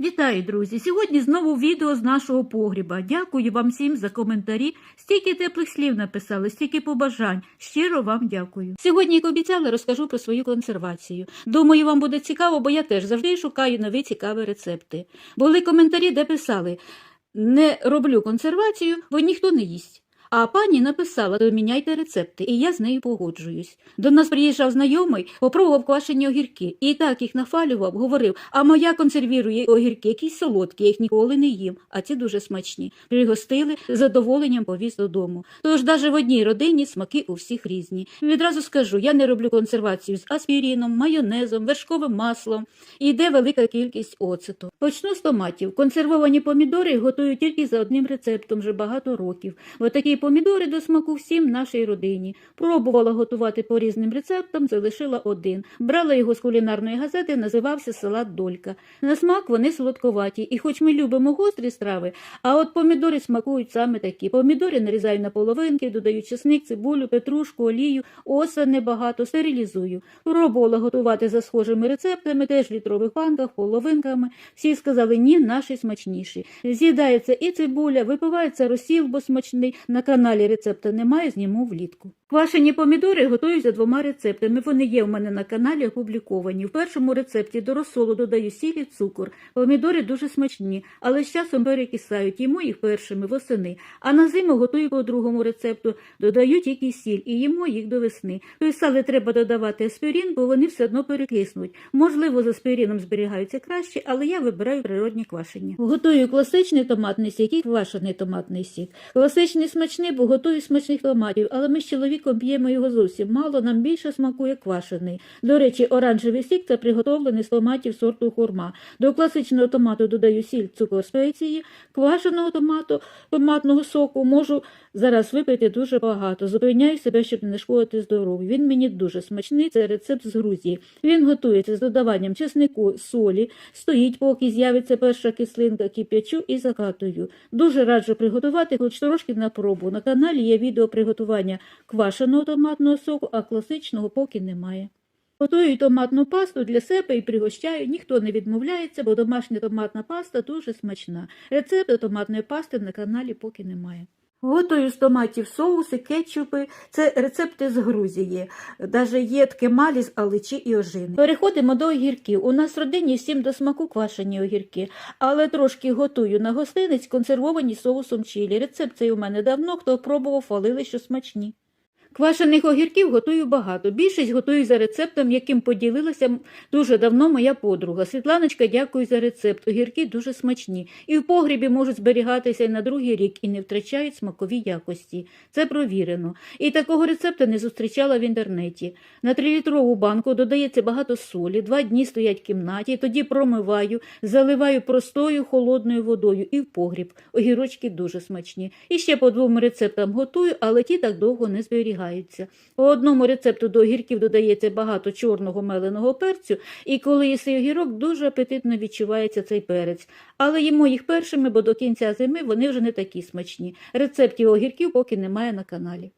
Вітаю, друзі! Сьогодні знову відео з нашого погріба. Дякую вам всім за коментарі. Стільки теплих слів написали, стільки побажань. Щиро вам дякую. Сьогодні, як обіцяла, розкажу про свою консервацію. Думаю, вам буде цікаво, бо я теж завжди шукаю нові цікаві рецепти. Були коментарі, де писали: не роблю консервацію, бо ніхто не їсть. А пані написала, доміняйте рецепти, і я з нею погоджуюсь. До нас приїжджав знайомий, попробував квашені огірки, і так їх нафалював, говорив, а моя консервірує огірки, якісь солодкі, я їх ніколи не їм, а ці дуже смачні. Пригостили, з задоволенням повіз додому. Тож навіть в одній родині смаки у всіх різні. Відразу скажу, я не роблю консервацію з аспіріном, майонезом, вершковим маслом. І йде велика кількість оцету. Почну з томатів. Консервовані помідори готую тільки за одним рецептом вже багато років. Бо такі помідори до смаку всім нашій родині. Пробувала готувати по різним рецептам, залишила один. Брала його з кулінарної газети, називався салат Долька. На смак вони солодковаті, і хоч ми любимо гострі страви, а от помідори смакують саме такі. Помідори нарізаю на половинки, додаю чесник, цибулю, петрушку, олію, оса небагато, стерилізую. Пробувала готувати за схожими рецептами, теж в літрових банках, половинками. Всі сказали, ні, наші смачніші. З'їдається і цибуля, випивається розсіл, бо смачний. На каналі рецепта немає, зніму влітку. Квашені помідори готую за двома рецептами. Вони є в мене на каналі опубліковані. В першому рецепті до розсолу додаю сіль і цукор. Помідори дуже смачні, але з часом перекисають. Їмо їх першими восени. А на зиму готую по другому рецепту. Додаю тільки сіль і їмо їх до весни. Писали, треба додавати аспірин, бо вони все одно перекиснуть. Можливо, з аспірином зберігаються краще, але я вибираю природні квашення. Готую класичний томатний сік і квашений томатний сік. Класичний смачний, бо готую смачних томатів, але ми з чоловіком п'ємо його зовсім мало, нам більше смакує квашений. До речі, оранжевий сік це приготовлений з томатів сорту хурма. До класичного томату додаю сіль, цукор, спеції, квашеного томату, томатного соку можу зараз випити дуже багато. Зупиняю себе, щоб не шкодити здоров'ю. Він мені дуже смачний, це рецепт з Грузії. Він готується з додаванням чеснику, солі, стоїть, поки з'явиться перша кислинка, кип'ячу і закатую. Дуже раджу приготувати, хоч трошки на пробу. На каналі є відео приготування квашеного томатного соку, а класичного поки немає. Готую томатну пасту для себе і пригощаю. Ніхто не відмовляється, бо домашня томатна паста дуже смачна. Рецепту томатної пасти на каналі поки немає. Готую з томатів соуси, кетчупи. Це рецепти з Грузії. Даже є ткемалі з аличі і ожини. Переходимо до огірків. У нас в родині всім до смаку квашені огірки, але трошки готую на гостиниць, консервовані соусом чилі. Рецепт цей у мене давно, хто пробував, хвалили, що смачні. Квашених огірків готую багато. Більшість готую за рецептом, яким поділилася дуже давно моя подруга. Світланочка, дякую за рецепт. Огірки дуже смачні. І в погрібі можуть зберігатися і на другий рік і не втрачають смакові якості. Це провірено. І такого рецепту не зустрічала в інтернеті. На трилітрову банку додається багато солі, два дні стоять в кімнаті, тоді промиваю, заливаю простою холодною водою і в погріб. Огірочки дуже смачні. І ще по двом рецептам готую, але ті так довго не зберігаються. По одному рецепту до огірків додається багато чорного меленого перцю, і коли їси огірок, дуже апетитно відчувається цей перець. Але їмо їх першими, бо до кінця зими вони вже не такі смачні. Рецептів огірків поки немає на каналі.